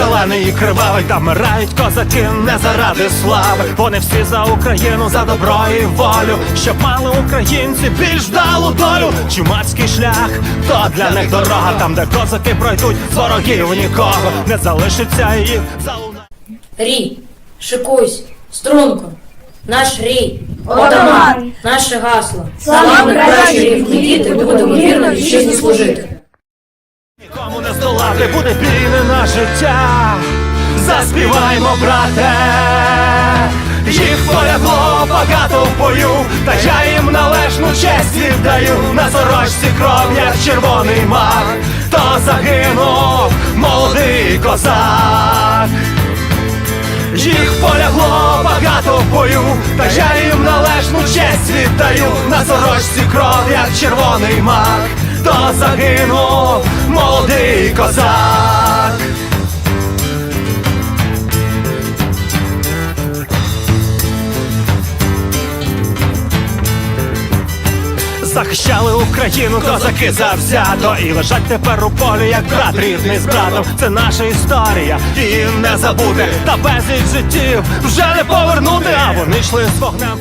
шалений і кривавий, та вмирають козаки не заради слави. Вони всі за Україну, за добро і волю, щоб мали українці більш далу долю. Чумацький шлях, то для них дорога, там, де козаки пройдуть, з ворогів нікого не залишиться їх залуна. Рій, шикуйсь, струнко, наш рій, Отаман! наше гасло. Слава кращі діти, будемо вірно вітчизні служити. Здолати буде бійне на життя. Заспіваймо, брате, їх полягло багато в бою, та я їм належну честь віддаю на сорочці кров, як червоний мак, то загинув молодий козак. Їх полягло багато в бою, та я їм належну честь віддаю на сорочці кров, як червоний мак, то загинув молодий козак. Захищали Україну, козаки завзято І лежать тепер у полі, як брат рідний з братом. Це наша історія, її не забути. Та безліч життів вже не повернути. А вони йшли з вогнем